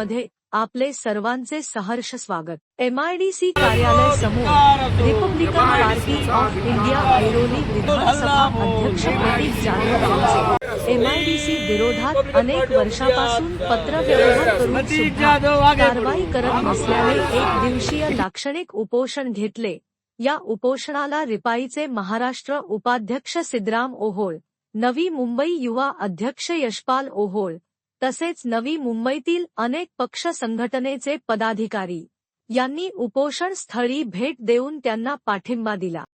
मध्ये आपले सर्वांचे सहर्ष स्वागत. एमआयडीसी कार्यालय समोर Republican Party of India Airoli विधानसभा अध्यक्ष प्रदीप जाधव यांचे. एमआयडीसी विरोधात अनेक वर्षापासून पत्रव्यवहार करून सुद्धा कारवाई करत नसल्याने एक दिवसीय लाक्षणिक उपोषण घेतले. या उपोषणाला रिपाईचे महाराष्ट्र उपाध्यक्ष सिद्धराम ओहोळ नवी मुंबई युवा अध्यक्ष यशपाल ओहोळ तसेच नवी मुंबईतील अनेक पक्ष संघटनेचे पदाधिकारी यांनी उपोषण स्थळी भेट देऊन त्यांना पाठिंबा दिला.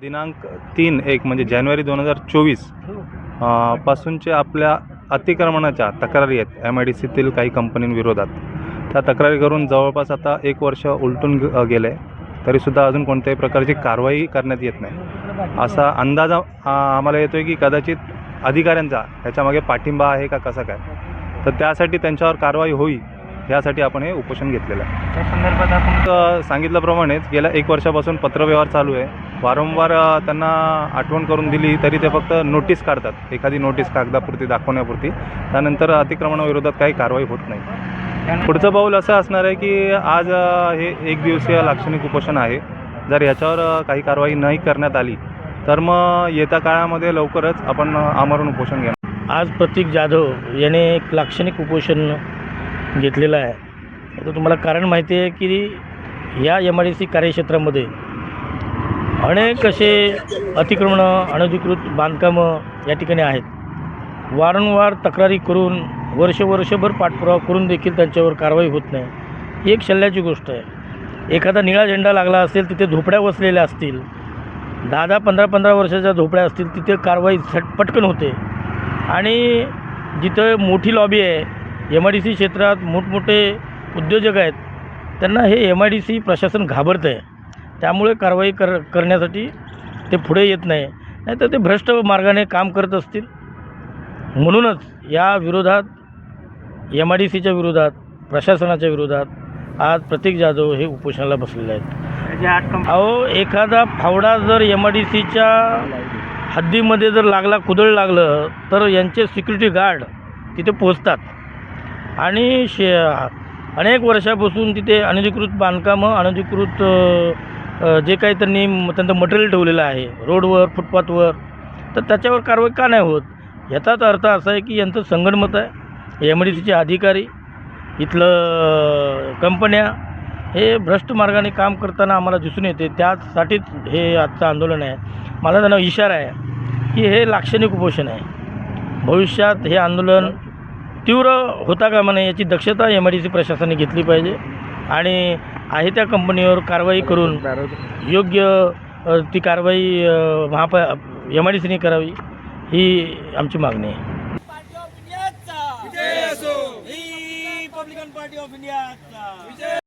दिनांक तीन एक म्हणजे जानेवारी दोन हजार चोवीस पासूनचे आपल्या अतिक्रमणाच्या तक्रारी आहेत. एम आय डी सीतील काही कंपनींविरोधात. त्या तक्रारी करून जवळपास आता एक वर्ष उलटून गेले. तरीसुद्धा अजून कोणत्याही प्रकारची कारवाई करण्यात येत नाही. असा अंदाज आम्हाला येतो आहे की कदाचित अधिकाऱ्यांचा ह्याच्यामागे पाठिंबा आहे का कसा काय? तर त्यासाठी त्यांच्यावर कारवाई होईल यासाठी आपण हे उपोषण घेतलेलं आहे. त्या संदर्भात आपण सांगितल्याप्रमाणेच गेल्या एक वर्षापासून पत्रव्यवहार चालू आहे. वारंवार त्यांना आठवण करून दिली तरी ते फक्त नोटीस काढतात. एखादी नोटीस कागदापुरती दाखवण्यापुरती. त्यानंतर अतिक्रमणाविरोधात काही कारवाई होत नाही. पुढचं पाऊल असं असणार आहे की आज हे एक दिवसीय लाक्षणिक उपोषण आहे. जर याच्यावर काही कारवाई नाही करण्यात आली तर मग येत्या काळामध्ये लवकरच आपण आमरण उपोषण घेणार. आज प्रतीक जाधव याने एक लाक्षणिक उपोषण घेतलेलं आहे. तर तुम्हाला कारण माहिती आहे की या एम आय डी सी कार्यक्षेत्रामध्ये अनेक असे अतिक्रमणं अनधिकृत बांधकामं या ठिकाणी आहेत. वारंवार तक्रारी करून वर्ष वर्षभर पाठपुरावा करून देखील त्यांच्यावर कारवाई होत नाही. ही एक शल्ल्याची गोष्ट आहे. एखादा निळा झेंडा लागला असेल तिथे झोपड्या बसलेल्या असतील. दहा दहा पंधरा पंधरा वर्षाच्या झोपड्या असतील तिथे कारवाई झट पटकन होते. आणि जिथं मोठी लॉबी आहे एम आय डी सी क्षेत्रात मोठमोठे उद्योजक आहेत त्यांना हे एम आय डी सी प्रशासन घाबरतं आहे त्यामुळे कारवाई कर करण्यासाठी ते पुढे येत नाही. नाही तर ते भ्रष्ट मार्गाने काम करत असतील. म्हणूनच या विरोधात एम आय डी सीच्या विरोधात प्रशासनाच्या विरोधात आज प्रतीक जाधव हे उपोषणाला बसलेले आहेत. अहो एखादा फावडा जर एम आय डी सीच्या हद्दीमध्ये जर लागला कुदळ लागलं तर यांचे सिक्युरिटी गार्ड तिथे पोचतात आणि शे अनेक वर्षापासून तिथे अनधिकृत बांधकामं अनधिकृत जे काही त्यांनी त्यांचं मटेरियल ठेवलेलं आहे रोडवर फुटपाथवर तर त्याच्यावर कारवाई का नाही होत? याचाच अर्थ असा आहे की यांचं संगणमत आहे. एम डी सीचे अधिकारी इथलं कंपन्या हे भ्रष्ट मार्गाने काम करताना आम्हाला दिसून येते. त्यासाठीच हे आजचं आंदोलन आहे. मला त्यांना इशारा आहे की हे लाक्षणिक उपोषण आहे. भविष्यात हे आंदोलन तीव्र होता कामा नये याची दक्षता एम आय डी सी प्रशासनाने घेतली पाहिजे आणि आहे त्या कंपनीवर कारवाई करून योग्य ती कारवाई महापा एम आय डी सीने करावी ही आमची मागणी आहे. पार्टी ऑफ इंडियाचा विजय